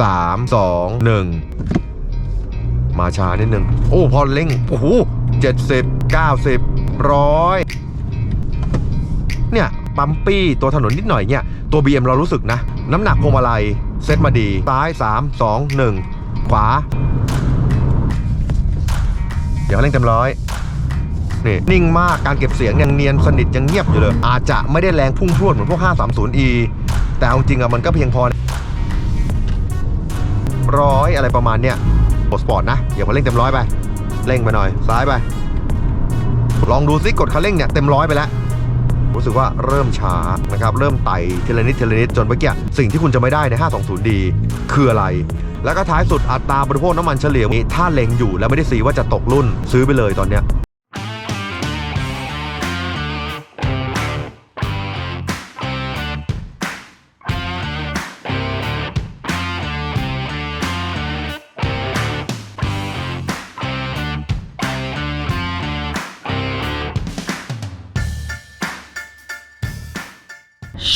3 2 1 มาช้านิดนึง โอ้พอเร่งโอ้โหเจ็ดสิบเก้าสิบร้อยเนี่ยปั๊มปี้ตัวถนนนิดหน่อยเนี่ย ตัว BM เรารู้สึกนะ น้ำหนักพวงมาลัยเซ็ตมาดี ซ้าย 3 2 1 ขวา เดี๋ยวเร่งเต็มร้อยนี่นิ่งมากการเก็บเสียงยังเนียนสนิทยังเงียบอยู่เลย อาจจะไม่ได้แรงพุ่งพรวดเหมือนพวก 530e แต่เอาจริงอะมันก็เพียงพอ ร้อยอะไรประมาณเนี้ยโสปอร์ตนะอย่ามาเร่งเต็มร้อยไป เร่งไปหน่อย ซ้ายไป ลองดูซิกดคันเร่งเนี่ยเต็มร้อยไปแล้วรู้สึกว่าเริ่มช้านะครับ เริ่มไต่ทีละนิดทีละนิดจนเมื่อกี้สิ่งที่คุณจะไม่ได้ใน 520D คืออะไร แล้วก็ท้ายสุดอัตราบริโภคน้ำมันเฉลี่ยนี้ ถ้าเล็งอยู่แล้วไม่ได้สีว่าจะตกรุ่นซื้อไปเลยตอนเนี้ย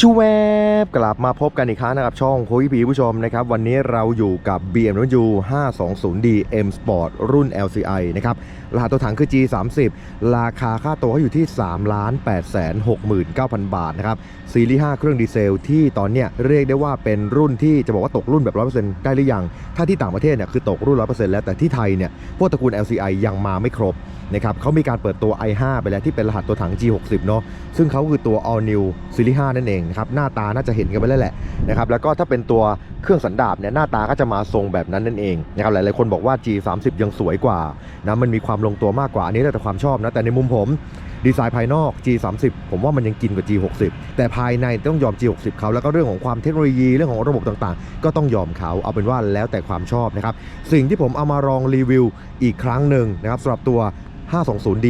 ชวบกลับมาพบกันอีกครั้งนะครับ ช่องคุยพีผู้ชมนะครับ วันนี้เราอยู่กับ BMW 520D M Sport รุ่น LCI นะครับ รหัสตัวถังคือ G30 ราคาค่าตัวเขาอยู่ที่ 3 8 6 9 0 0 0 บาทนะครับ ซีรีส์ 5 เครื่องดีเซล ที่ตอนเนี้ยเรียกได้ว่าเป็นรุ่นที่จะบอกว่าตกรุ่นแบบ 100%ได้หรือยัง ถ้าที่ต่างประเทศเนี่ยคือตกรุ่น 100%แล้วแต่ที่ไทยเนี่ยพวกตระกูล LCI ยังมาไม่ครบ นะครับเขามีการเปิดตัว i5 ไปแล้วที่เป็นรหัสตัวถัง G60 เนาะซึ่งเขาคือตัว All New Series 5นั่นเองนะครับหน้าตาน่าจะเห็นกันไปแล้วแหละนะครับแล้วก็ถ้าเป็นตัวเครื่องสันดาบเนี่ยหน้าตาก็จะมาทรงแบบนั้นนั่นเองนะครับหลายๆคนบอกว่า G30 ยังสวยกว่านะมันมีความลงตัวมากกว่าอันนี้แล้วแต่ความชอบนะแต่ในมุมผม ดีไซน์ภายนอก G30 ผมว่ามันยังกินกว่า G60 แต่ภายในต้องยอม G60 เขาแล้วก็เรื่องของความเทคโนโลยีเรื่องของระบบต่างๆ ก็ต้องยอมเขาเอาเป็นว่าแล้วแต่ความชอบนะครับสิ่งที่ผมเอามาลองรีวิวอีกครั้งหนึ่งนะครับสำหรับตัว 520D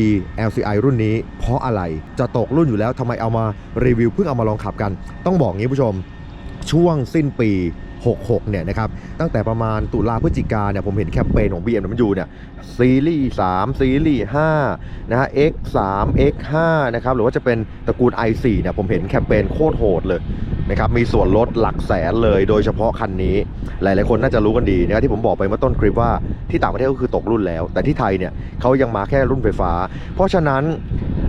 LCI รุ่นนี้ เพราะอะไรจะตกรุ่นอยู่แล้วทำไมเอามารีวิวเพิ่งเอามาลองขับกัน ต้องบอกงี้ผู้ชม ช่วงสิ้นปี 66 เนี่ยนะครับ ตั้งแต่ประมาณตุลาพฤศจิกาเนี่ยผมเห็นแคมเปญของ BMW เนี่ยซีรีส์ 3 ซีรีส์ 5 นะฮะ X3 X5 นะครับ หรือว่าจะเป็นตระกูล i4 เนี่ยผมเห็นแคมเปญโคตรโหดเลยนะครับมีส่วนลดหลักแสนเลยโดยเฉพาะคันนี้ หลาย ๆ คนน่าจะรู้กันดีนะครับที่ผมบอกไปเมื่อต้นคลิปว่าที่ต่างประเทศก็คือตกรุ่นแล้ว แต่ที่ไทยเนี่ยเขายังมาแค่รุ่นไฟฟ้า เพราะฉะนั้น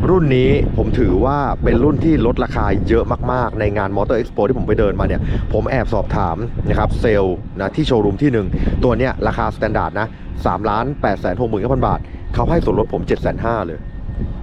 รุ่นนี้ผมถือว่าเป็นรุ่นที่ลดราคาเยอะมาก ๆ ในงาน Motor Expo ที่ผมไปเดินมาเนี่ย ผมแอบสอบถามนะครับเซลล์นะที่โชว์รูมที่หนึ่งตัวเนี้ยราคาสแตนดาร์ดนะ3ล้าน8 6 9 0 0 0บาท เขาให้ส่วนลดผม7 5 0 0 0เลย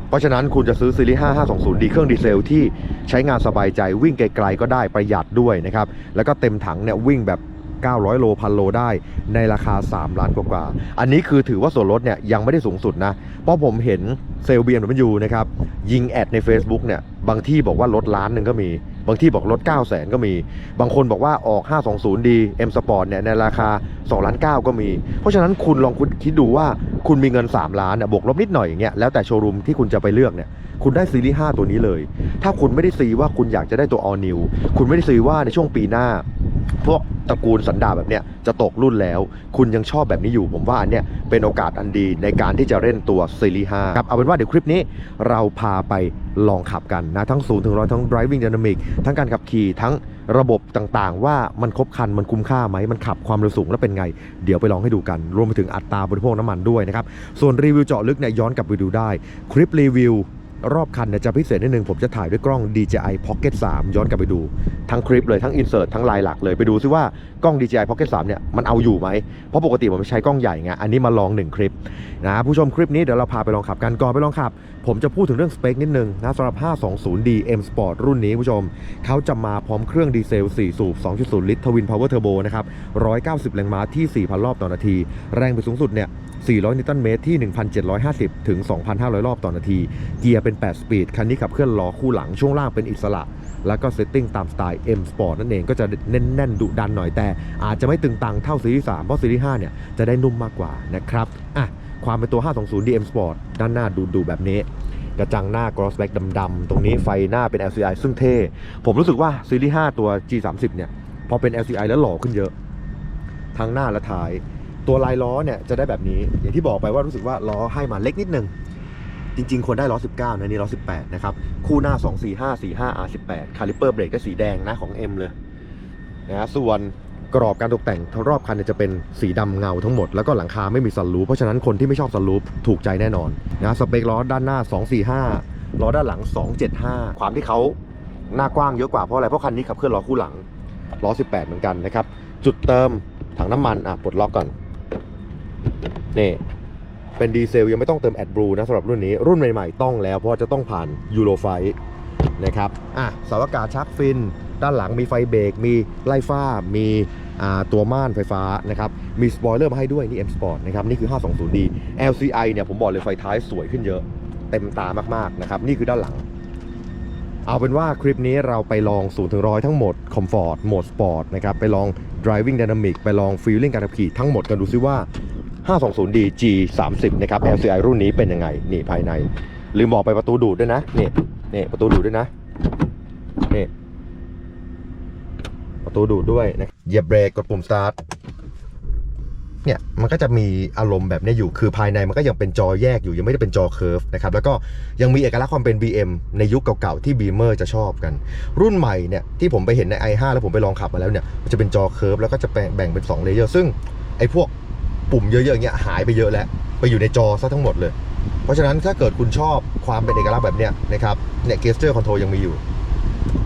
เพราะฉะนั้นคุณจะซื้อซีรีส์5 520 ดีเครื่องดีเซลที่ใช้งานสบายใจวิ่งไกลๆก็ได้ประหยัดด้วยนะครับ แล้วก็เต็มถังเนี่ยวิ่งแบบ 900 โลพันโลได้ในราคา 3 ล้านกว่าๆอันนี้คือถือว่าส่วนลดเนี่ยยังไม่ได้สูงสุดนะ เพราะผมเห็นเซลล์ BMW นะครับยิงแอดใน Facebook เนี่ยบางที่บอกว่าลดล้านหนึ่งก็มี บางที่บอกลด9 0 0 0 0 0 ก็มี บางคนบอกว่าออก 520D M Sport เนี่ยในราคา2ล้าน9ก็มี เพราะฉะนั้นคุณลองคุณคิดดูว่าคุณมีเงิน 3 ล้านเนี่ยบวกลบนิดหน่อยอย่างเงี้ยแล้วแต่โชว์รูมที่คุณจะไปเลือกเนี่ยคุณได้ซีรีส์ 5 ตัวนี้เลย ถ้าคุณไม่ได้ซีว่าคุณอยากจะได้ตัว All New คุณไม่ได้ซีว่าในช่วงปีหน้า พวกตระกูลสันดาแบบเนี้ยจะตกรุ่นแล้ว คุณยังชอบแบบนี้อยู่ ผมว่าอันเนี้ยเป็นโอกาสอันดีในการที่จะเล่นตัวซีรีส์ 5 ครับเอาเป็นว่าเดี๋ยวคลิปนี้เราพาไปลองขับกันนะทั้ง0ูนย์ถึงร้อยทั้ง driving dynamic ทั้งการขับขี่ทั้งระบบต่างๆ ว่ามันครบคันมันคุ้มค่าไหมมันขับความเร็วสูงแล้วเป็นไง เดี๋ยวไปลองให้ดูกัน รวมไปถึงอัตราบริโภคน้ำมันด้วยนะครับส่วนรีวิวเจาะลึกเนี่ยย้อนกลับไปดูได้คลิปรีวิว รอบคันเนี่ยจะพิเศษนิดนึง ผมจะถ่ายด้วยกล้อง DJI Pocket 3 ย้อนกลับไปดู ทั้งคลิปเลยทั้งอินเสิร์ตทั้งลายหลักเลยไปดูซิว่ากล้อง DJI Pocket 3 เนี่ยมันเอาอยู่ไหม เพราะปกติผมใช้กล้องใหญ่ไงอันนี้มาลอง 1 คลิปนะผู้ชมคลิปนี้เดี๋ยวเราพาไปลองขับกันก่อนไปลองขับ ผมจะพูดถึงเรื่องสเปคนิดนึงนะสำหรับ 520D M Sport รุ่นนี้ผู้ชมเขาจะมาพร้อมเครื่องดีเซล 4 สูบ 2.0 ลิตรทวินพาวเวอร์เทอร์โบนะครับ190 แรงม้าที่ 4,000 รอบต่อนาที แรงบิดสูงสุดเนี่ย 400 นิวตันเมตรที่ 1,750 ถึง 2,500 รอบต่อนาที เกียร์เป็น 8 สปีด คันนี้ขับเคลื่อนล้อคู่หลังช่วงล่างเป็นอิสระ แล้วก็เซตติ้งตามสไตล์ M Sport นั่นเองก็จะแน่นๆดุดันหน่อยแต่ อาจจะไม่ตึงตังเท่าซีรีส์3เพราะซีรีส์5เนี่ยจะได้นุ่มมากกว่านะครับอะความเป็นตัว 520 DM Sport ด้านหน้าดูๆแบบนี้กระจังหน้า cross back ดำๆ ตรงนี้ไฟหน้าเป็น LCI ซึ่งเท่ ผมรู้สึกว่าซีรีส์5ตัว G30 เนี่ย พอเป็น LCI แล้วหล่อขึ้นเยอะ ทั้งหน้าและท้าย ตัวลายล้อเนี่ยจะได้แบบนี้ อย่างที่บอกไปว่ารู้สึกว่าล้อให้มาเล็กนิดนึง จริง ๆ ควรได้ล้อ 19 นะนี่ล้อ 18 นะครับ คู่หน้า 245 45 R18 คาลิเปอร์เบรกก็สีแดงนะของ M เลยนะส่วนกรอบการตกแต่งรอบคันจะเป็นสีดำเงาทั้งหมด แล้วก็หลังคาไม่มีซันรูฟเพราะฉะนั้นคนที่ไม่ชอบซันรูฟถูกใจแน่นอนนะสเปคล้อด้านหน้า 245 ล้อด้านหลัง 275 ความที่เขาหน้ากว้างเยอะกว่าเพราะอะไร เพราะคันนี้ขับเคลื่อนล้อคู่หลังล้อ 18 เหมือนกันนะครับ จุดเติมถังน้ำมันอะปลดล็อกก่อน นี่เป็นดีเซลยังไม่ต้องเติมแอดบลูนะสำหรับรุ่นนี้ รุ่นใหม่ๆต้องแล้ว เพราะจะต้องผ่านยูโรไฟนะครับอะสาอากาศชักฟิน ด้านหลังมีไฟเบรกมีไล่ฟ้า มีตัวม่านไฟฟ้านะครับมีสปอยเลอร์มาให้ด้วยนี่ M Sport นะครับนี่คือ 520D LCI เนี่ยผมบอกเลยไฟท้ายสวยขึ้นเยอะ เต็มตามากๆนะครับนี่คือด้านหลัง เอาเป็นว่าคลิปนี้เราไปลอง0ถึง100ทั้งหมด Comfort โหมด Sport นะครับไปลอง Driving Dynamic ไปลอง Feeling การขับขี่ทั้งหมดกันดูซิว่า 520D G30 นะครับ LCI รุ่นนี้เป็นยังไง นี่ภายในลืมบอกไปประตูดูดด้วยนะ นี่นี่ประตูดูดด้วยนะ นี่ ประตูดูดด้วยนะเหยียบเบรกกดปุ่มสตาร์ทเนี่ยมันก็จะมีอารมณ์แบบนี้อยู่คือภายในมันก็ยังเป็นจอแยกอยู่ยังไม่ได้เป็นจอเคิร์ฟนะครับแล้วก็ยังมีเอกลักษณ์ความเป็น BM ในยุคเก่าๆที่ Beamer จะชอบกัน รุ่นใหม่เนี่ยที่ผมไปเห็นใน i5 แล้วผมไปลองขับมาแล้วเนี่ยมันจะเป็นจอเคิร์ฟแล้วก็จะแบ่งแบ่งเป็น2เลเยอร์ซึ่งไอ้พวก ปุ่มเยอะๆอย่างเงี้ยหายไปเยอะแล้ว ไปอยู่ในจอซะทั้งหมดเลย เพราะฉะนั้นถ้าเกิดคุณชอบความเป็นเอกลักษณ์แบบเนี้ยนะครับเนี่ยเกสเจอร์คอนโทรยังมีอยู่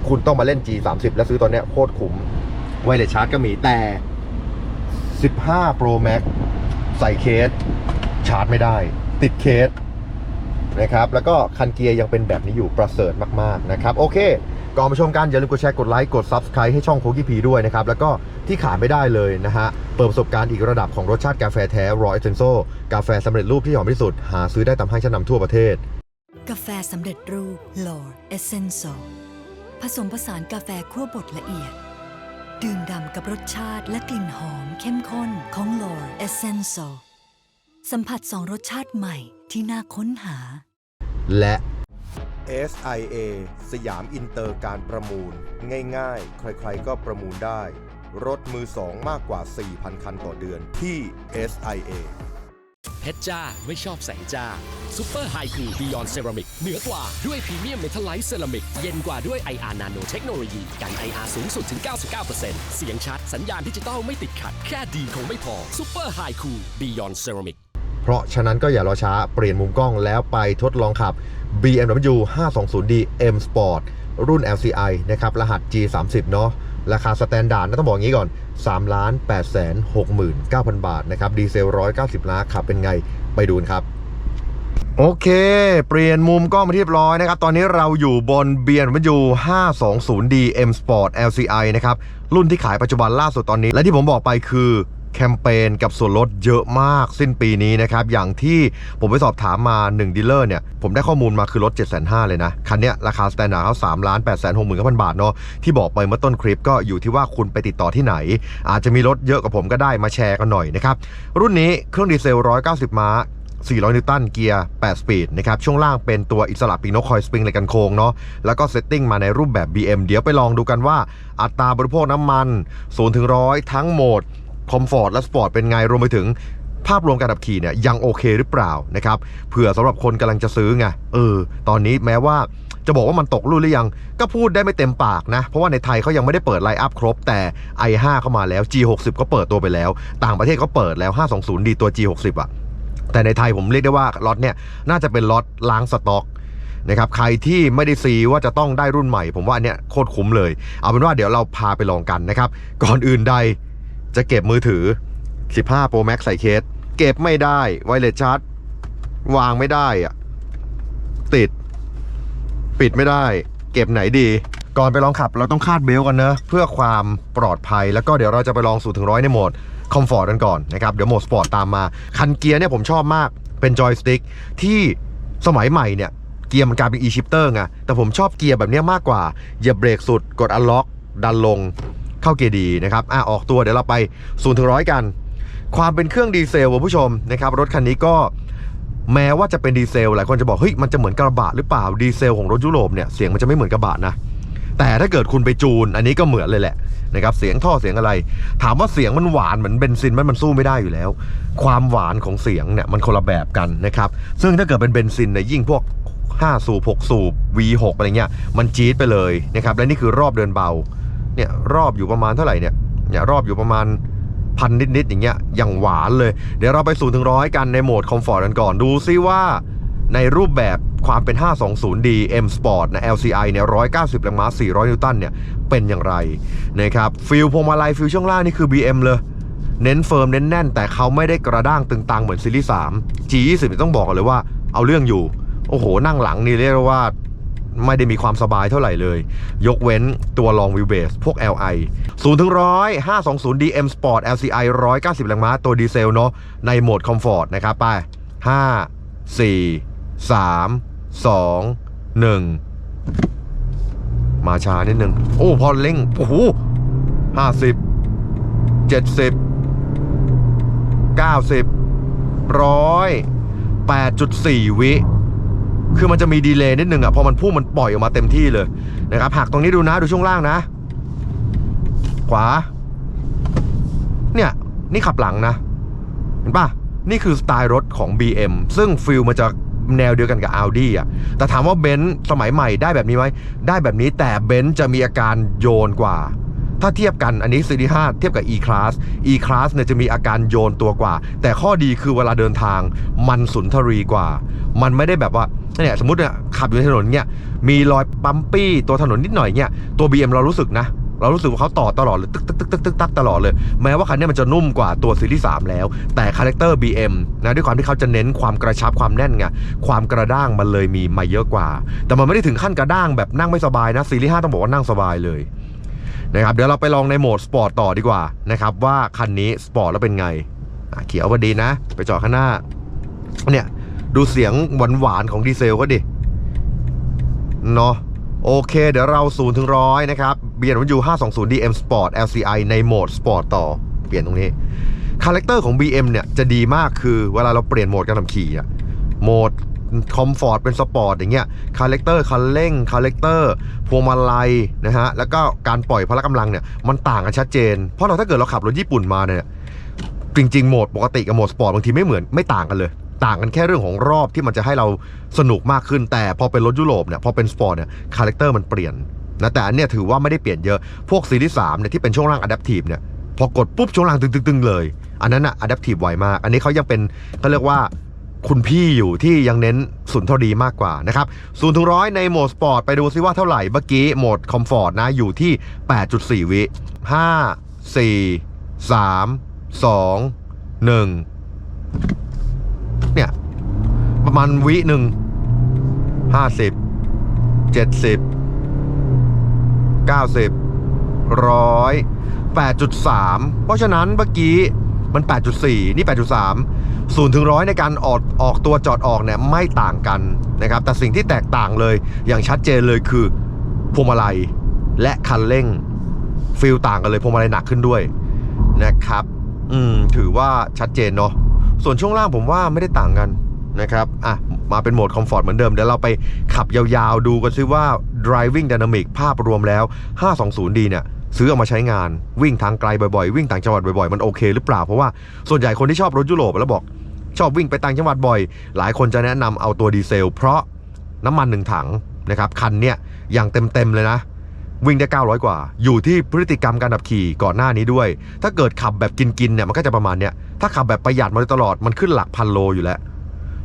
คุณต้องมาเล่น G30 แล้วซื้อตอนเนี้ยโคตรคุ้มไวเลสชาร์จก็มีแต่ 15 Pro Max ใส่เคสชาร์จไม่ได้ ติดเคสนะครับ แล้วก็คันเกียร์ยังเป็นแบบนี้อยู่ประเสริฐมาก ๆ นะครับ โอเค ก่อนมาชมกันอย่าลืมกดแชร์กดไลค์กด Subscribe ให้ช่องโคกี้พีด้วยนะครับ แล้วก็ที่ขาดไม่ได้เลยนะฮะ เปิดประสบการณ์อีกระดับของรสชาติกาแฟแท้ Raw Essential กาแฟสำเร็จรูปที่หอมที่สุด หาซื้อได้ตามห้างชั้นนำทั่วประเทศ กาแฟสำเร็จรูป Lord Essential ผสมผสานกาแฟคั่วบดละเอียด ดื่มด่ำกับรสชาติและกลิ่นหอมเข้มข้นของ Lord Essential สัมผัสสองรสชาติใหม่ที่น่าค้นหา และ SIA สยามอินเตอร์การประมูล ง่ายๆ ใครๆก็ประมูลได้ รถมือสองมากกว่า 4,000 คันต่อเดือนที่ SIA เพชรจ้าไม่ชอบแสงจ้าซูเปอร์ไฮคูบิยอนเซรามิกเหนือกว่าด้วยพรีเมียมเมทัลไลท์เซรามิก เย็นกว่าด้วย IR Nano เทคโนโลยีกัน IR สูงสุดถึง 99%เสียงชัด สัญญาณดิจิตอลไม่ติดขัด แค่ดีคงไม่พอซูเปอร์ไฮคูบิยอนเซรามิก เพราะฉะนั้นก็อย่ารอช้าเปลี่ยนมุมกล้องแล้วไปทดลองขับ BMW 520D M Sport รุ่น LCI นะครับรหัส G30 เนาะราคาสแตนดาร์ดนะต้องบอกอย่างนี้ก่อน3 8 6 9 0 0 0 บาทนะครับดีเซล 190 ล้านขับเป็นไงไปดูนครับโอเค เปลี่ยนมุมกล้องมาที่เรียบร้อยนะครับ ตอนนี้เราอยู่บน BMW 520D M Sport LCI นะครับ รุ่นที่ขายปัจจุบันล่าสุดตอนนี้ และที่ผมบอกไปคือ แคมเปญกับส่วนลดเยอะมากสิ้นปีนี้นะครับ อย่างที่ผมไปสอบถามมา1ดีลเลอร์เนี่ย ผมได้ข้อมูลมาคือลด 7 5 0 0 0เลยนะ คันเนี้ยราคาสแตนดาร์ดเขา3ล้าน8 6 9 0 0 0บาทเนาะที่บอกไปเมื่อต้นคลิปก็อยู่ที่ว่าคุณไปติดต่อที่ไหน อาจจะมีรถเยอะกว่าผมก็ได้มาแชร์กันหน่อยนะครับ รุ่นนี้เครื่องดีเซล 190 ม้า400 นิวตัน เกียร์ 8 สปีด นะครับ ช่วงล่างเป็นตัวอิสระปีกนกคอยสปริงเล็กกันโค้งเนาะ แล้วก็เซตติ้งมาในรูปแบบ BM เดี๋ยวไปลองดูกันว่า อัตราบริโภคน้ำมัน 0 ถึง 100 ทั้งโหมด คอมฟอร์ตและสปอร์ตเป็นไงรวมไปถึงภาพรวมการขับขี่เนี่ยยังโอเคหรือเปล่านะครับเผื่อสำหรับคนกำลังจะซื้อไงเออ ตอนนี้แม้ว่าจะบอกว่ามันตกรุ่นหรือยัง ก็พูดได้ไม่เต็มปากนะ เพราะว่าในไทยเขายังไม่ได้เปิดไลน์อัพครบ แต่ i5 เข้ามาแล้ว G60 ก็เปิดตัวไปแล้ว ต่างประเทศก็เปิดแล้ว 520D ตัว G60 อะแต่ในไทยผมเรียกได้ว่าล็อตเนี่ยน่าจะเป็นล็อตล้างสต็อกนะครับใครที่ไม่ได้ซีว่าจะต้องได้รุ่นใหม่ ผมว่าอันเนี้ยโคตรคุ้มเลย เอาเป็นว่าเดี๋ยวเราพาไปลองกันนะครับก่อนอื่นใด จะเก็บมือถือ 15 Pro Max ใส่เคส เก็บไม่ได้ไวเลสชาร์จวางไม่ได้อะติด ปิดไม่ได้ เก็บไหนดี ก่อนไปลองขับเราต้องคาดเบลต์กันเนอะเพื่อความปลอดภัยแล้วก็เดี๋ยวเราจะไปลองสูตรถึงร้อยในโหมดคอมฟอร์ตกันก่อนนะครับเดี๋ยวโหมดสปอร์ตตามมา คันเกียร์เนี่ยผมชอบมากเป็นจอยสติ๊กที่สมัยใหม่เนี่ยเกียร์มันกลายเป็น e-shifter ไงแต่ผมชอบเกียร์แบบนี้มากกว่าเหยียบเบรกสุดกดอันล็อกดันลง เข้าเกียร์ดีนะครับอะออกตัวเดี๋ยวเราไป0ูนถึงร้อยกัน ความเป็นเครื่องดีเซลคุณผู้ชมนะครับรถคันนี้ก็แม้ว่าจะเป็นดีเซลหลายคนจะบอกเฮ้ยมันจะเหมือนกระบะหรือเปล่าดีเซลของรถยุโรปเนี่ยเสียงมันจะไม่เหมือนกระบะนะแต่ถ้าเกิดคุณไปจูน อันนี้ก็เหมือนเลยแหละนะครับเสียงท่อเสียงอะไร ถามว่าเสียงมันหวานเหมือนเบนซินไหมมันสู้ไม่ได้อยู่แล้ว ความหวานของเสียงเนี่ยมันคนละแบบกันนะครับซึ่งถ้าเกิดเป็นเบนซินเนี่ยยิ่งพวก 5 สูบ6สูบ V6 อะไรเงี้ยมันจี๊ดไปเลยนะครับและนี่คือรอบเดินเบา เนี่ยรอบอยู่ประมาณเท่าไหร่เนี่ยเนี่ยรอบอยู่ประมาณพันนิดๆอย่างเงี้ยอย่างหวานเลย เดี๋ยวเราไป0ูนถึงร้อยกันในโหมดคอมฟอร์ตกันก่อนดูซิว่าในรูปแบบความเป็น 520D M Sport นะ LCI เนี่ย 190 แรงม้า 400 นิวตันเนี่ย เป็นอย่างไรนะครับ ฟิลพวงมาลัยฟิลช่วงล่างนี่คือ BM เลย เน้นเฟิร์ม เน้นแน่น แต่เขาไม่ได้กระด้างตึงตังเหมือนซีรีส์3 G20 นี่ต้องบอกเลยว่าเอาเรื่องอยู่ โอ้โห นั่งหลังนี่เรียกว่า ไม่ได้มีความสบายเท่าไหร่เลย ยกเว้นตัว long wheelbase พวก LI 0ถึง100 520 DM Sport LCI 190 แรงม้าตัวดีเซลเนาะในโหมดคอมฟอร์ตนะครับไป 5 4 3 2 1 มาช้านิดนึง โอ้ พอเร่ง โอ้โห50 70 90ร้อย8.4 วิ คือมันจะมีดีเลย์นิดนึงอะพอมันพุ่งมันปล่อยออกมาเต็มที่เลยนะครับหักตรงนี้ดูนะดูช่วงล่างนะ ขวา เนี่ย นี่ขับหลังนะ เห็นปะนี่คือสไตล์รถของ BM ซึ่งฟิลมันจะแนวเดียวกันกับ Audi อะ แต่ถามว่าเบนซ์สมัยใหม่ได้แบบนี้ไหม ได้แบบนี้แต่เบนซ์จะมีอาการโยนกว่า ถ้าเทียบกันอันนี้ซีรีส์5เทียบกับ E Class E Class เนี่ยจะมีอาการโยนตัวกว่า แต่ข้อดีคือเวลาเดินทางมันสุนทรีกว่า มันไม่ได้แบบว่าเนี่ยสมมติเนี่ยขับอยู่ในถนนเนี่ยมีรอยปั๊มปี้ตัวถนนนิดหน่อยเนี่ยตัว BM เรารู้สึกนะเรารู้สึกว่าเขาต่อตลอดเลยตึกตึกตึกตึกตึกตักตลอดเลย แม้ว่าคันเนี้ยมันจะนุ่มกว่าตัวซีรีส์3แล้ว แต่คาแรคเตอร์ BM นะด้วยความที่เขาจะเน้นความกระชับความแน่นไงความกระด้างมันเลยมีมาเยอะกว่า แต่มันไม่ได้ถึงขั้นกระด้างแบบนั่งไม่สบายนะซีรีส์5ต้องบอกว่านั่งสบายเลย นะครับเดี๋ยวเราไปลองในโหมดสปอร์ตต่อดีกว่านะครับว่าคันนี้สปอร์ตแล้วเป็นไงอ่เขียวพอดีนะ ไปจอดข้างหน้าเนี่ยดูเสียงหวานๆของดีเซลก็ดิเนาะโอเค เดี๋ยวเรา0ถึงร้อยนะครับ BMW 520 DM Sport LCI ในโหมด Sport ต่อ เปลี่ยนตรงนี้คาแรคเตอร์ของ BM เนี่ยจะดีมากคือเวลาเราเปลี่ยนโหมดการขับขี่อะโหมด คอมฟอร์ตเป็นสปอร์ตอย่างเงี้ยคาแรคเตอร์คันเร่งคาแรคเตอร์พวงมาลัยนะฮะแล้วก็การปล่อยพละกำลังเนี่ยมันต่างกันชัดเจน เพราะเราถ้าเกิดเราขับรถญี่ปุ่นมาเนี่ยจริงๆโหมดปกติกับโหมดสปอร์ตบางทีไม่เหมือนไม่ต่างกันเลย ต่างกันแค่เรื่องของรอบที่มันจะให้เราสนุกมากขึ้น แต่พอเป็นรถยุโรปเนี่ยพอเป็นสปอร์ตเนี่ยคาแรคเตอร์มันเปลี่ยนนะแต่อันเนี้ยถือว่าไม่ได้เปลี่ยนเยอะพวกซีรีส์3เนี่ยที่เป็นช่วงล่างอะดัพทีฟเนี่ยพอกดปุ๊บช่วงล่างตึงๆๆเลย อันนั้นอะอะดัพทีฟไวมาก อันนี้เขายังเป็นเขาเรียกว่า คุณพี่อยู่ที่ยังเน้นสุนทรีมากกว่านะครับศูนย์ถึงร้อยในโหมดสปอร์ตไปดูซิว่าเท่าไหร่เมื่อกี้โหมดคอมฟอร์ตนะอยู่ที่ 8.4 วิ 5 4 3 2 1 เนี่ย ประมาณวิหนึ่งห้าสิบเจ็ดสิบเก้าสิบร้อยแปดจุดสามเพราะฉะนั้นเมื่อกี้มันแปดจุดสี่นี่แปดจุดสาม ศูนย์ถึงร้อยในการออกออกตัวจอดออกเนี่ยไม่ต่างกันนะครับ แต่สิ่งที่แตกต่างเลยอย่างชัดเจนเลยคือพวงมาลัยและคันเร่งฟิลต่างกันเลยพวงมาลัยหนักขึ้นด้วยนะครับ อืมถือว่าชัดเจนเนาะส่วนช่วงล่างผมว่าไม่ได้ต่างกันนะครับ อะ มาเป็นโหมดคอมฟอร์ตเหมือนเดิม เดี๋ยวเราไปขับยาวๆ ดูกันซิว่า driving dynamic ภาพรวมแล้ว 520D เนี่ย ซื้อเอามาใช้งานวิ่งทางไกลบ่อยๆ วิ่งต่างจังหวัดบ่อยๆ มันโอเคหรือเปล่า เพราะว่าส่วนใหญ่คนที่ชอบรถยุโรปแล้วบอกชอบวิ่งไปต่างจังหวัดบ่อย หลายคนจะแนะนำเอาตัวดีเซล เพราะน้ำมันหนึ่งถังนะครับคันเนี่ยอย่างเต็มๆเลยนะ วิ่งได้ 900 กว่า อยู่ที่พฤติกรรมการขับขี่ก่อนหน้านี้ด้วย ถ้าเกิดขับแบบกินๆเนี่ยมันก็จะประมาณเนี้ยถ้าขับแบบประหยัดมาตลอดมันขึ้นหลักพันโลอยู่แล้ว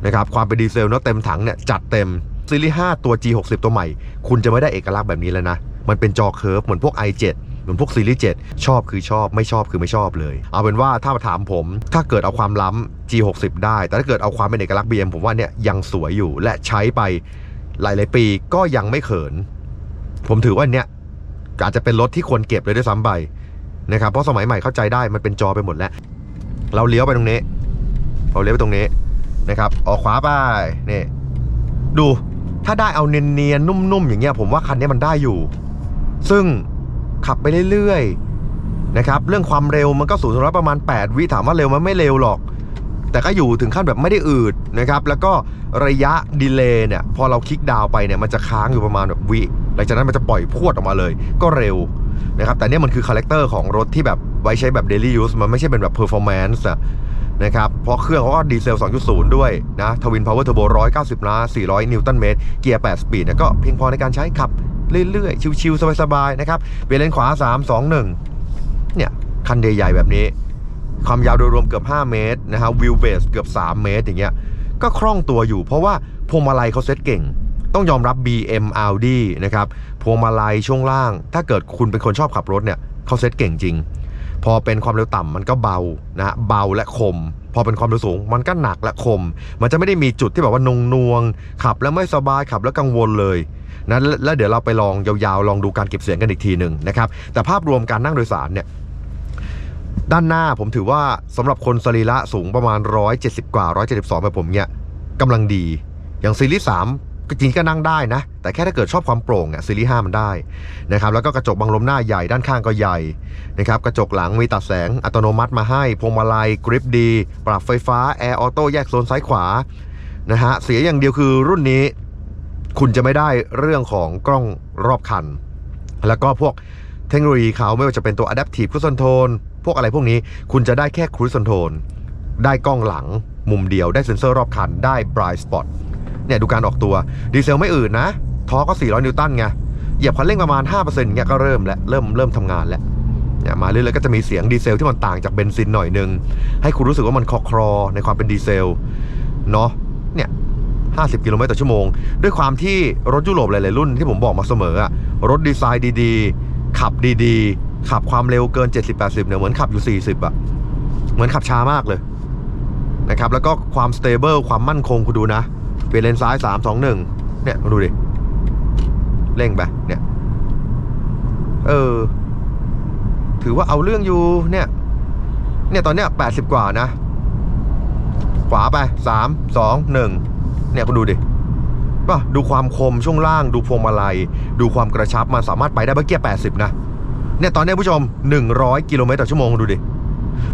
นะครับความเป็นดีเซลเนาะเต็มถังเนี่ยจัดเต็มซีรีส์5ตัว G60 ตัวใหม่ คุณจะไม่ได้เอกลักษณ์แบบนี้แล้วนะ มันเป็นจอเคิร์ฟเหมือนพวก i7 เหมือนพวกซีรีส์7ชอบคือชอบไม่ชอบคือไม่ชอบเลย เอาเป็นว่าถ้ามาถามผม ถ้าเกิดเอาความล้ำ G60 ได้ แต่ถ้าเกิดเอาความเป็นเอกลักษณ์ BM ผมว่าเนี่ยยังสวยอยู่และใช้ไปหลาย ๆ ปีก็ยังไม่เขิน ผมถือว่าเนี่ยอาจจะเป็นรถที่ควรเก็บเลยด้วยซ้ำไปนะครับเพราะสมัยใหม่เข้าใจได้มันเป็นจอไปหมดแล้ว เราเลี้ยวไปตรงนี้ เราเลี้ยวไปตรงนี้นะครับ ออกขวาไปนี่ดูถ้าได้เอาเนียนๆนุ่มๆอย่างเงี้ยผมว่าคันนี้มันได้อยู่ ซึ่ง ขับไปเรื่อยๆนะครับเรื่องความเร็วมันก็สูงสุดประมาณ 8 วิถามว่าเร็วมันไม่เร็วหรอก แต่ก็อยู่ถึงขั้นแบบไม่ได้อืดนะครับแล้วก็ระยะดีเลย์เนี่ยพอเราคลิกดาวไปเนี่ยมันจะค้างอยู่ประมาณแบบวิหลังจากนั้นมันจะปล่อยพวดออกมาเลย ก็เร็วนะครับแต่เนี่ยมันคือคาแรคเตอร์ของรถที่แบบไว้ใช้แบบ daily use มันไม่ใช่เป็นแบบ performance อะนะครับเพราะเครื่องเขาก็ดีเซล 2.0 ด้วยนะทวินพาวเวอร์เทอร์โบ190 ล้า 400 นิวตันเมตร เกียร์ 8 สปีดเนี่ยก็เพียงพอในการใช้ขับ เรื่อยๆ ชิวๆสบายๆนะครับเปลี่ยนเลนขวา 3 2 1 เนี่ย คันใหญ่ๆแบบนี้ ความยาวโดยรวมเกือบ 5 เมตรนะฮะวิวเบสเกือบ 3 เมตรอย่างเงี้ยก็คล่องตัวอยู่เพราะว่าพวงมาลัยเขาเซ็ตเก่ง ต้องยอมรับ BM Audi นะครับพวงมาลัยช่วงล่าง ถ้าเกิดคุณเป็นคนชอบขับรถเนี่ยเขาเซ็ตเก่งจริง พอเป็นความเร็วต่ำมันก็เบานะเบาและคม พอเป็นความเร็วสูง มันก็หนักและคม มันจะไม่ได้มีจุดที่แบบว่านงนวง ขับแล้วไม่สบายขับแล้วกังวลเลย นะแล้วเดี๋ยวเราไปลองยาวๆ ลองดูการเก็บเสียงกันอีกทีหนึ่งนะครับแต่ภาพรวมการนั่งโดยสารเนี่ยด้านหน้าผมถือว่าสำหรับคนสรีระสูงประมาณ 170 กว่า 172แบบผมเนี่ยกำลังดี อย่างซีรีส์3ก็จริงก็นั่งได้นะ แต่แค่ถ้าเกิดชอบความโปร่งอะซีรีส์5มันได้นะครับแล้วก็กระจกบังลมหน้าใหญ่ด้านข้างก็ใหญ่นะครับกระจกหลังมีตัดแสงอัตโนมัติมาให้พวงมาลัยกริปดี ปรับไฟฟ้าแอร์ออโต้แยกโซนซ้ายขวานะฮะเสียอย่างเดียวคือรุ่นนี้ คุณจะไม่ได้เรื่องของกล้องรอบคัน แล้วก็พวกเทคโนโลยีเขาไม่ว่าจะเป็นตัว Adaptive Cruise Control พวกอะไรพวกนี้คุณจะได้แค่ Cruise Control ได้กล้องหลังมุมเดียวได้เซ็นเซอร์รอบคันได้ Blind Spot เนี่ยดูการออกตัวดีเซลไม่อื่นนะท้อก็ 400 นิวตันไงเหยียบคันเร่งประมาณ5%เงี้ยก็เริ่มแล้วเริ่มเริ่มทำงานแล้วเนี่ยมาเรื่อยๆก็จะมีเสียงดีเซลที่มันต่างจากเบนซินหน่อยนึง ให้คุณรู้สึกว่ามันคอครอในความเป็นดีเซลเนาะเนี่ย 50 กิโลเมตรต่อชั่วโมง ด้วยความที่รถยุโรปหลาย ๆ รุ่นที่ผมบอกมาเสมออะรถดีไซน์ดี ๆ ขับดี ๆ ขับความเร็วเกิน 70-80 เนี่ยเหมือนขับอยู่ 40อะเหมือนขับช้ามากเลยนะครับ แล้วก็ความสเตเบิลความมั่นคงคุณดูนะ เปลี่ยนเลนซ้าย 3 2 1 เนี่ยดูดิ เร่งไป เนี่ย เออ ถือว่าเอาเรื่องอยู่ เนี่ย เนี่ยตอนเนี้ย80 กว่านะ ขวาไป 3 2 1 เนี่ยคุณดูดิป่ะดูความคมช่วงล่าง ดูพวงมาลัย ดูความกระชับมันสามารถไปได้เมื่อกี้80 นะ เนี่ยตอนนี้ผู้ชม 100 กิโลเมตรต่อชั่วโมงดูดิ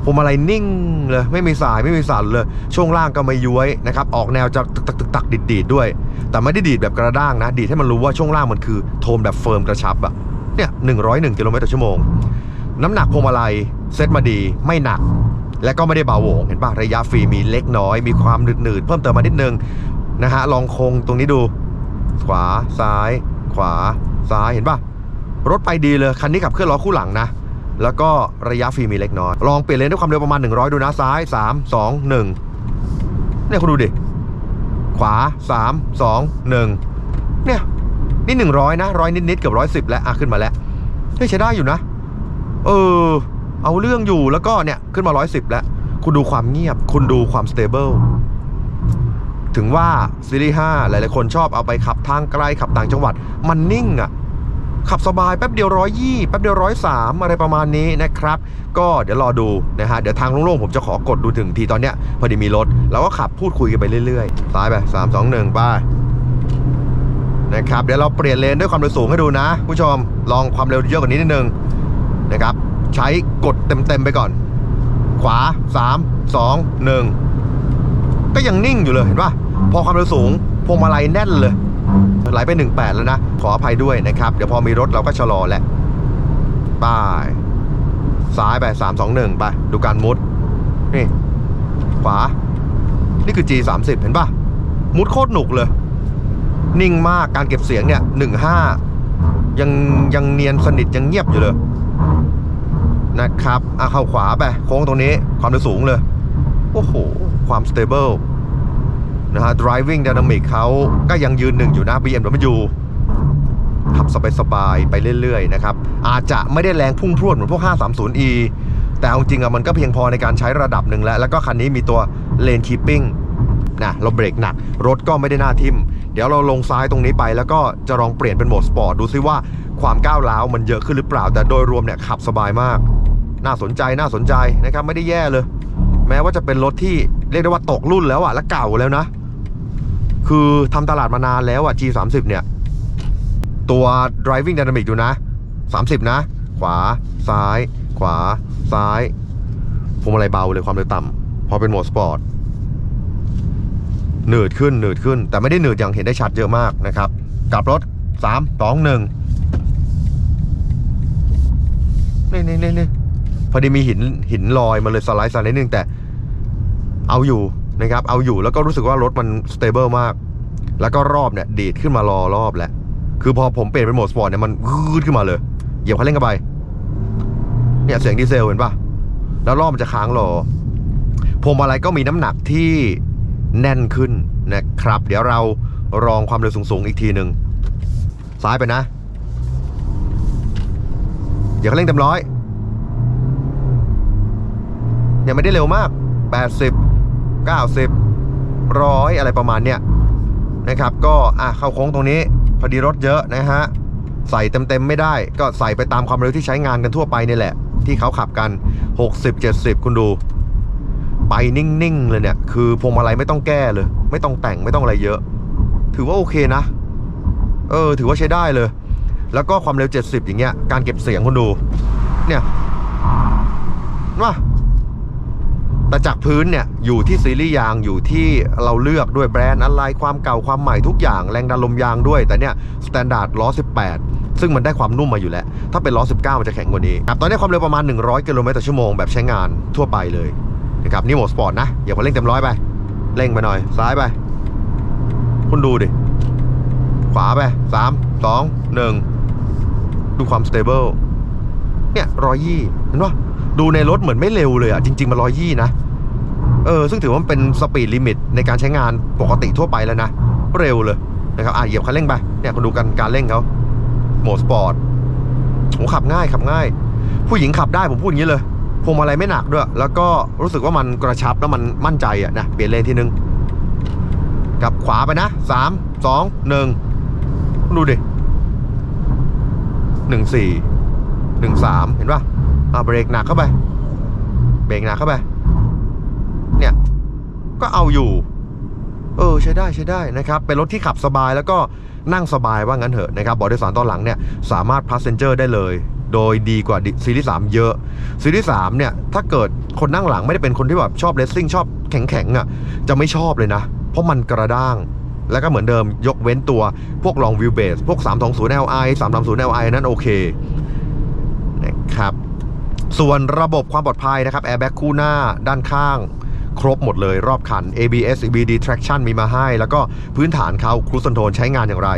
พวงมาลัยนิ่งเลยไม่มีสายไม่มีสั่นเลย ช่วงล่างก็ไม่ย้วยนะครับออกแนวจะตึกตักตึกตักดิดดีดด้วย แต่ไม่ได้ดีดแบบกระด้างนะ ดีดให้มันรู้ว่าช่วงล่างมันคือโทนแบบเฟิร์มกระชับอะเนี่ย101กิโลเมตรต่อชั่วโมงน้ำหนักพวงมาลัยเซ็ตมาดีไม่หนักและก็ไม่ได้เบาโหวงเห็นป่ะระยะฟรีมีเล็กน้อย มีความหนืดๆเพิ่มเติมมานิดนึง นะฮะลองคงตรงนี้ดู ขวาซ้าย ขวาซ้ายเห็นป่ะรถไปดีเลยคันนี้ขับเคลื่อนล้อคู่หลังนะ แล้วก็ระยะฟรีมีเล็กน้อยลองเปลี่ยนเลนด้วยความเร็วประมาณ 100 ดูนะซ้าย 3 2 1 เนี่ยคุณดูดิ ขวา 3 2 1 เนี่ย นี่ 100 นะร้อยนิดๆเกือบร้อยสิบแล้วอะขึ้นมาแล้วเฮ้ยใช้ได้อยู่นะ เออ เอาเรื่องอยู่แล้วก็เนี่ยขึ้นมา110แล้ว คุณดูความเงียบ คุณดูความสเตเบิล ถึงว่าซีรีส์5หลายๆคนชอบเอาไปขับทางไกลขับต่างจังหวัด มันนิ่งอะ่ะขับสบายแป๊บเดียวร้อยยี่แป๊บเดียวร้อยสามอะไรประมาณนี้นะครับ ก็เดี๋ยวรอดูนะฮะ เดี๋ยวทางโล่งๆผมจะขอกดดูถึงทีตอนเนี้ยพอดีมีรถแล้วก็ขับพูดคุยกันไปเรื่อยๆ ซ้ายไปสามสองหนึ่งไปนะครับ เดี๋ยวเราเปลี่ยนเลนด้วยความเร็วสูงให้ดูนะ ผู้ชมลองความเร็วเยอะกว่านี้นิดนึงนะครับ ใช้กดเต็มๆไปก่อน ขวา3 2 1ก็ยังนิ่งอยู่เลยเห็นป่ะ พอความเร็วสูงพวงมาลัยแน่นเลยไหลไป 18 แล้วนะ ขออภัยด้วยนะครับ เดี๋ยวพอมีรถเราก็ชะลอแหละป้ายซ้ายไป 3 2 1 ไป ดูการมุด นี่ ขวา นี่คือ G 3 0เห็นป่ะมุดโคตรหนุกเลย นิ่งมากการเก็บเสียงเนี่ย 1.5 ยังยังเนียนสนิทยังเงียบอยู่เลยนะครับอะเข้าขวาไป โค้งตรงนี้ความเร็วสูงเลย โอ้โห ความ stable นะฮะ driving dynamic เขาก็ยังยืนหนึ่งอยู่นะ BMW ขับสบายๆไปเรื่อยๆนะครับ อาจจะไม่ได้แรงพุ่งพรวดเหมือนพวก 530e แต่เอาจริงอะมันก็เพียงพอในการใช้ระดับหนึ่งแล้ว แล้วก็คันนี้มีตัว lane keeping นะเราเบรกหนัก รถก็ไม่ได้หน้าทิม เดี๋ยวเราลงซ้ายตรงนี้ไปแล้วก็จะลองเปลี่ยนเป็นโหมดสปอร์ตดูซิว่าความก้าวร้าวมันเยอะขึ้นหรือเปล่า แต่โดยรวมเนี่ยขับสบายมาก น่าสนใจน่าสนใจนะครับไม่ได้แย่เลย แม้ว่าจะเป็นรถที่เรียกได้ว่าตกรุ่นแล้วอะและเก่าแล้วนะ คือทำตลาดมานานแล้วอะ G30 เนี่ย ตัว driving dynamic ดูนะ 30 นะ ขวาซ้าย ขวาซ้ายพวงมาลัยเบาเลยความเร็วต่ำพอเป็นโหมดสปอร์ตหนืดขึ้นหนืดขึ้น แต่ไม่ได้หนืดอย่างเห็นได้ชัดเยอะมากนะครับกลับรถ 3 2 1นี่นี่นี่นี่พอดีมีหินหินลอยมาเลยสไลด์สไลด์นิดนึงแต่เอาอยู่ นะครับเอาอยู่แล้วก็รู้สึกว่ารถมันสเตเบิลมาก แล้วก็รอบเนี่ยดีดขึ้นมารอรอบแล้ว คือพอผมเปลี่ยนเป็นโหมดสปอร์ตเนี่ยมันวืดขึ้นมาเลย เหยียบคันเร่งเข้าไปเนี่ยเสียงดีเซลเห็นปะแล้วรอบมันจะค้างรอพวงมาลัยก็มีน้ำหนักที่แน่นขึ้นนะครับ เดี๋ยวเราลองความเร็วสูงๆอีกทีหนึ่งซ้ายไปนะอย่าเร่งเต็มร้อยยังไม่ได้เร็วมาก 80 90ร้อยอะไรประมาณเนี้ยนะครับ ก็อะเข้าโค้งตรงนี้ พอดีรถเยอะนะฮะ ใส่เต็มๆไม่ได้ ก็ใส่ไปตามความเร็วที่ใช้งานกันทั่วไปนี่แหละ ที่เขาขับกัน 60 70 คุณดู ไปนิ่งๆเลยเนี่ย คือพวงมาลัยไม่ต้องแก้เลย ไม่ต้องแต่งไม่ต้องอะไรเยอะ ถือว่าโอเคนะ เออ ถือว่าใช้ได้เลย แล้วก็ความเร็ว 70 อย่างเงี้ย การเก็บเสียงคุณดู เนี่ยว่า แต่จากพื้นเนี่ยอยู่ที่ซีรีส์ยางอยู่ที่เราเลือกด้วยแบรนด์อะไรความเก่าความใหม่ทุกอย่างแรงดันลมยางด้วย แต่เนี่ยสแตนดาร์ดล้อ 18 ซึ่งมันได้ความนุ่มมาอยู่แล้ว ถ้าเป็นล้อ 19 มันจะแข็งกว่านี้ครับตอนนี้ความเร็วประมาณ 100กิโลเมตรต่อชั่วโมงแบบใช้งานทั่วไปเลยนะครับนี่โหมดสปอร์ตนะอย่ามาเร่งเต็มร้อยไปเร่งไปหน่อย ซ้ายไป คุณดูดิ ขวาไปสามสองหนึ่งดูความสเตเบิลเนี่ยร้อยยี่เห็นปะ ดูในรถเหมือนไม่เร็วเลยอะจริง ๆมันร้อยยี่นะ เออ ซึ่งถือว่ามันเป็นสปีดลิมิตในการใช้งานปกติทั่วไปแล้วนะ เร็วเลยนะครับอะเหยียบคันเร่งไป เนี่ยคุณดูกันการเร่งเขาโหมดสปอร์ตโหขับง่ายขับง่าย ผู้หญิงขับได้ผมพูดอย่างนี้เลยพวงมาลัยไม่หนักด้วย แล้วก็รู้สึกว่ามันกระชับแล้วมันมั่นใจอะนะเปลี่ยนเลนทีนึงกลับขวาไปนะสามสองหนึ่งดูดิหนึ่งสี่หนึ่งสามเห็นป่ะ อ่าเบรกหนักเข้าไป เบรกหนักเข้าไป เนี่ย ก็เอาอยู่ เออใช้ได้ใช้ได้นะครับ เป็นรถที่ขับสบายแล้วก็นั่งสบายว่างั้นเถอะนะครับเบาะโดยสารตอนหลังเนี่ยสามารถ passenger ได้เลย โดยดีกว่าซีรีส์3เยอะ ซีรีส์3เนี่ยถ้าเกิดคนนั่งหลังไม่ได้เป็นคนที่แบบชอบเลสซิ่งชอบแข็งๆอะจะไม่ชอบเลยนะ เพราะมันกระด้างแล้วก็เหมือนเดิมยกเว้นตัวพวก long wheel base พวก 320 Li 330 Li นั้นโอเคนะครับ ส่วนระบบความปลอดภัยนะครับ airbag คู่หน้าด้านข้าง ครบหมดเลยรอบคัน ABS EBD traction มีมาให้ แล้วก็พื้นฐานเขา cruise control ใช้งานอย่างไร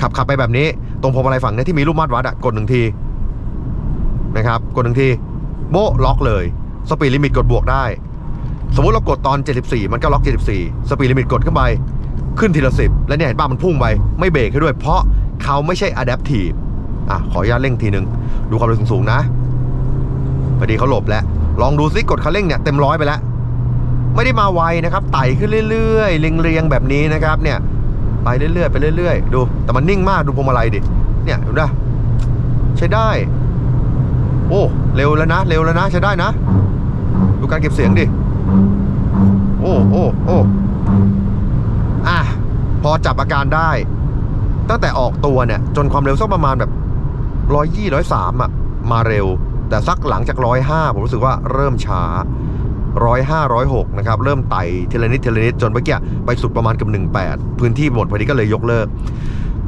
ขับขับไปแบบนี้ ตรงพวงมาลัยฝั่งเนี้ที่มีรูปมาตรวัดอะกดหนึ่งทีนะครับกดหนึ่งทีโบล็อกเลยสปีดลิมิตกดบวกได้ สมมุติเรากดตอน 74 มันก็ล็อก 74 สปีดลิมิตกดขึ้นไป ขึ้นทีละสิบแล้วเนี่ยเห็นป่ะมันพุ่งไป ไม่เบรกให้ด้วย เพราะเขาไม่ใช่ adaptive อะขออนุญาตเร่งทีหนึ่งดูความเร็วสูงๆนะ พอดีเขาหลบแล้ว ลองดูซิกดคันเร่งเนี่ยเต็มร้อยไปแล้ว ไม่ได้มาไวนะครับ ไต่ขึ้นเรื่อยๆเรียงๆแบบนี้นะครับเนี่ยไปเรื่อยๆไปเรื่อยๆ ดู แต่มันนิ่งมากดูพวงมาลัยดิ เนี่ยเห็นะใช้ได้ โอ้ เร็วแล้วนะ เร็วแล้วนะใช้ได้นะ ดูการเก็บเสียงดิ โอ้โอ้โอ้อะ พอจับอาการได้ ตั้งแต่ออกตัวเนี่ย จนความเร็วสักประมาณแบบร้อยยี่ร้อยสามอะ มาเร็ว แต่สักหลังจากร้อยห้าผมรู้สึกว่าเริ่มช้าร้อยห้าร้อยหกนะครับ เริ่มไต่ทีละนิดทีละนิดจนเมื่อกี้ไปสุดประมาณกับหนึ่งแปดพื้นที่หมดพอดีก็เลยยกเลิก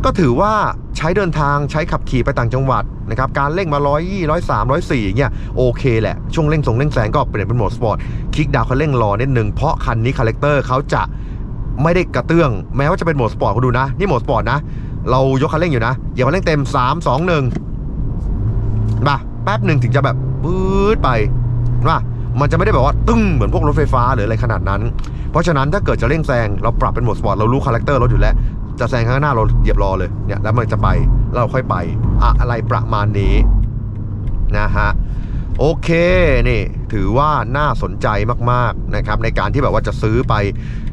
ก็ถือว่าใช้เดินทางใช้ขับขี่ไปต่างจังหวัดนะครับ การเร่งมาร้อยยี่ร้อยสามร้อยสี่างเงี้ยโอเคแหละ ช่วงเร่งส่งเร่งแซงก็เปลี่ยนเป็นโหมดสปอร์ตคลิกดาวน์คันเร่งรอนิดนึงเพราะคันนี้คาแรคเตอร์เขาจะไม่ได้กระเตื้อง แม้ว่าจะเป็นโหมดสปอร์ตคุณดูนะ นี่โหมดสปอร์ตนะ เรายกคันเร่งอยู่นะเหยียบคันเร่งเต็ม3 2 1มา แป๊บหนึ่งถึงจะแบบปื๊ดไปว่ามันจะไม่ได้แบบว่าตึ้งเหมือนพวกรถไฟฟ้าหรืออะไรขนาดนั้น เพราะฉะนั้นถ้าเกิดจะเร่งแซงเราปรับเป็นโหมดสปอร์ตเรารู้คาแรคเตอร์รถอยู่แล้ว จะแซงข้างหน้าเราเหยียบรอเลยเนี่ยแล้วมันจะไปเราค่อยไปอะอะไรประมาณนี้นะฮะโอเคนี่ถือว่าน่าสนใจมากๆนะครับในการที่แบบว่าจะซื้อไป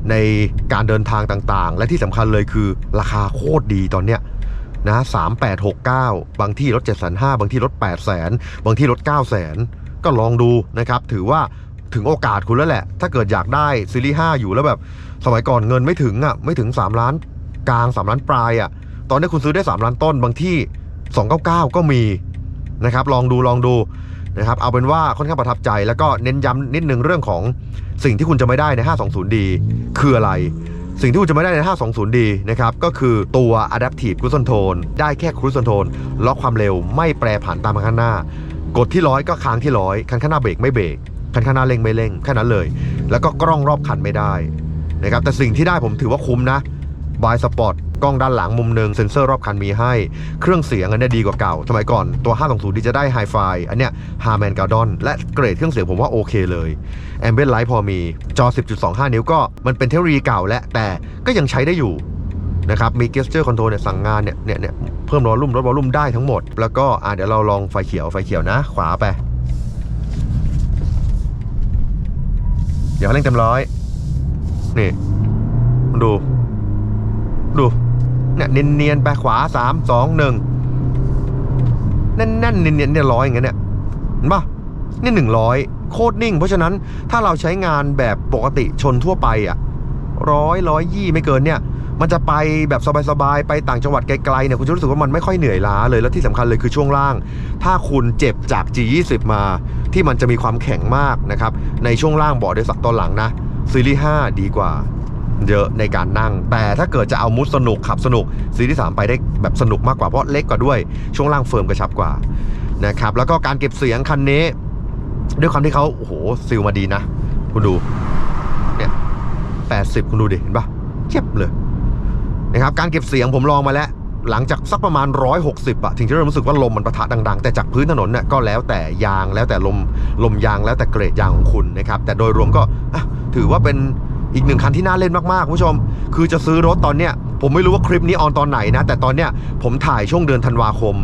ในการเดินทางต่างๆ และที่สำคัญเลยคือราคาโคตรดีตอนเนี้ย นะสามแปดหกเก้าบางที่ลดเจ็ดแสนห้าบางที่ลดแปดแสนบางที่ลดเก้าแสนก็ลองดูนะครับ ถือว่าถึงโอกาสคุณแล้วแหละ ถ้าเกิดอยากได้ซีรีส์5อยู่แล้วแบบ สมัยก่อนเงินไม่ถึงอะไม่ถึง 3 ล้านกลาง 3 ล้านปลายอะ ตอนนี้คุณซื้อได้ 3 ล้านต้นบางที่ 299 ก็มีนะครับลองดูลองดูนะครับเอาเป็นว่าค่อนข้างประทับใจแล้วก็เน้นย้ำนิดนึงเรื่องของสิ่งที่คุณจะไม่ได้ใน 520D คืออะไร สิ่งที่คุณจะไม่ได้ใน 520D นะครับ ก็คือตัว Adaptive Cruise Control ได้แค่ Cruise Control ล็อกความเร็วไม่แปรผันตามข้างหน้า กดที่ร้อยก็ค้างที่ร้อยคันข้างหน้าเบรกไม่เบรกคันข้างหน้าเร่งไม่เร่งแค่นั้นเลย แล้วก็กล้องรอบคันไม่ได้นะครับแต่สิ่งที่ได้ผมถือว่าคุ้มนะ บายสปอร์ตกล้องด้านหลังมุมหนึ่งเซ็นเซอร์รอบคันมีให้ เครื่องเสียงอันนี้ดีกว่าเก่า สมัยก่อนตัว 520ดีจะได้ไฮไฟอันเนี้ยฮาร์แมนกาดอนและเกรดเครื่องเสียงผมว่าโอเคเลยแอมเบ t ไลท์พอมีจอ 10.25 นิ้วก็มันเป็นเทคโนโลยีเก่าและแต่ก็ยังใช้ได้อยู่นะครับมีเกสเจอร์คอนโทรลเนี่ยสั่งงานเนี่ยเนี่ยเนี่ยเพิ่มวอลลุ่มลดวอลลุ่มได้ทั้งหมด แล้วก็อะเดี๋ยวเราลองไฟเขียวไฟเขียวนะ ขวาไป เดี๋ยวเร่งเต็มร้อยนี่คุณดู ดู เนี่ยเนียนๆไปขวาสามสองหนึ่งแน่นๆเนียนๆเนี่ยร้อยอย่างเงี้ยเนี่ยเห็นปะนี่หนึ่งร้อยโคตรนิ่ง เพราะฉะนั้นถ้าเราใช้งานแบบปกติชนทั่วไปอะร้อยร้อยยี่ไม่เกินเนี่ย มันจะไปแบบสบายๆ ไปต่างจังหวัดไกลๆเนี่ยคุณจะรู้สึกว่ามันไม่ค่อยเหนื่อยล้าเลย แล้วที่สำคัญเลยคือช่วงล่าง ถ้าคุณเจ็บจาก G20 มา ที่มันจะมีความแข็งมากนะครับ ในช่วงล่างเบาะโดยสารตอนหลังนะซีรีส์5ดีกว่า เยอะในการนั่ง แต่ถ้าเกิดจะเอามุดสนุกขับสนุกซีรีส์3ไปได้แบบสนุกมากกว่าเพราะเล็กกว่าด้วย ช่วงล่างเฟิร์มกระชับกว่านะครับแล้วก็การเก็บเสียงคันนี้ ด้วยความที่เขาโอ้โหซิลมาดีนะ คุณดูเนี่ย80คุณดูดิเห็นปะเจ็บเลยนะครับการเก็บเสียงผมลองมาแล้วหลังจากสักประมาณ 160อะถึงจะเริ่มรู้สึกว่าลมมันประทะดัง ๆ แต่จากพื้นถนนเนี่ยก็แล้วแต่ยางแล้วแต่ลมลมยางแล้วแต่เกรดยางของคุณนะครับแต่โดยรวมก็ถือว่าเป็น อีกหนึ่งคันที่น่าเล่นมากๆคุณผู้ชม คือจะซื้อรถตอนเนี้ยผมไม่รู้ว่าคลิปนี้ออนตอนไหนนะ แต่ตอนเนี้ยผมถ่ายช่วงเดือนธันวาคม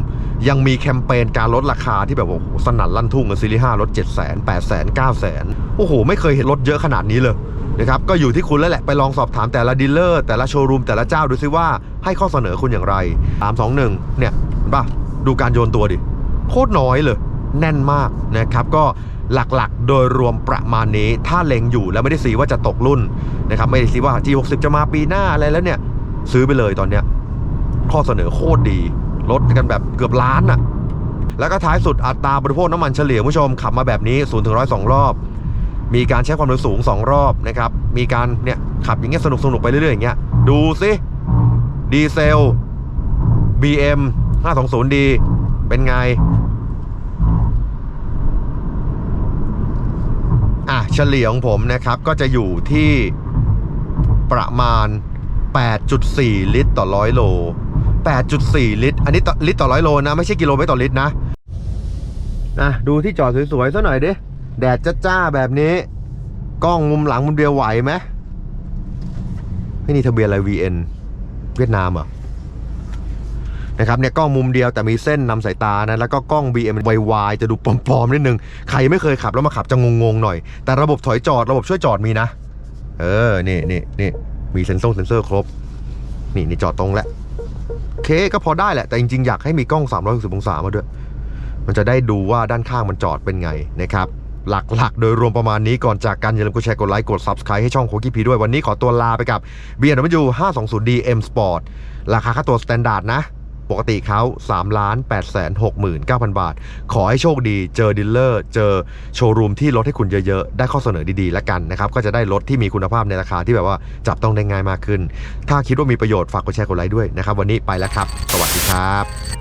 ยังมีแคมเปญการลดราคาที่แบบว่าโอ้โหสนั่นลั่นทุ่งกับซีรีส์5ลด7 0 0 0 0 0 8 0 0 0 0 9 0 0 0 0โอ้โห ไม่เคยเห็นรถเยอะขนาดนี้เลยนะครับก็อยู่ที่คุณแล้วแหละไปลองสอบถามแต่ละดีลเลอร์แต่ละโชว์รูมแต่ละเจ้าดูซิว่าให้ข้อเสนอคุณอย่างไร321เนี่ยเนป่ะดูการโยนตัวดิโคตรน้อยเลย แน่นมากนะครับก็ หลักๆ โดยรวมประมาณนี้ ถ้าเล็งอยู่แล้วไม่ได้ซีว่าจะตกรุ่นนะครับ ไม่ได้ซีว่า G60 จะมาปีหน้าอะไรแล้วเนี่ย ซื้อไปเลยตอนเนี้ย ข้อเสนอโคตรดีลดกันแบบเกือบล้านน่ะ แล้วก็ท้ายสุดอัตราบริโภคน้ำมันเฉลี่ยผู้ชมขับมาแบบนี้0ูนย์ถึงร้อยสองรอบ มีการใช้ความเร็วสูง 2 รอบนะครับ มีการเนี่ยขับอย่างเงี้ยสนุกสนุกไปเรื่อยๆอย่างเงี้ย ดูสิดีเซล BM 520D เป็นไง อะเฉลี่ยของผมนะครับก็จะอยู่ที่ประมาณ 8.4 ลิตรต่อร้อยโล 8.4 ลิตร อันนี้ต่อลิตรต่อร้อยโลนะ ไม่ใช่กิโลเมตรต่อลิตรนะอะดูที่จอดสวยๆซะหน่อยดิ แดดจ้าๆแบบนี้ กล้องมุมหลังมุมเดียวไหวไหมไม่นี่ทะเบียนอะไร VN เวียดนามเหรอ นะครับเนี่ยกล้องมุมเดียวแต่มีเส้นนำสายตานะแล้วก็กล้อง BM วายๆจะดูปลอมๆนิดนึง ใครไม่เคยขับแล้วมาขับจะงงๆหน่อย แต่ระบบถอยจอดระบบช่วยจอดมีนะ เออนี่นี่นี่มีเซ็นเซอร์เซ็นเซอร์ครบ นี่นี่จอดตรงแล้วโอเคก็พอได้แหละแต่จริงๆ อยากให้มีกล้อง 360 องศามาด้วย มันจะได้ดูว่าด้านข้างมันจอดเป็นไงนะครับหลักๆ โดยรวมประมาณนี้ก่อนจากกัน อย่าลืมกดแชร์ กดไลค์ กด Subscribe ให้ช่องโคกี้พีด้วย วันนี้ขอตัวลาไปกับ BMW 520D M Sport ราคาค่าตัวสแตนดาร์ดนะ ปกติเขา3ล้าน8 6 9 0 0 0 บาท ขอให้โชคดี เจอดีลเลอร์ เจอโชว์รูมที่ลดให้คุณเยอะๆ ได้ข้อเสนอดีๆ แล้วกันนะครับ ก็จะได้รถที่มีคุณภาพในราคาที่แบบว่าจับต้องได้ง่ายมากขึ้น ถ้าคิดว่ามีประโยชน์ฝากกดแชร์กดไลค์ด้วยนะครับ วันนี้ไปแล้วครับ สวัสดีครับ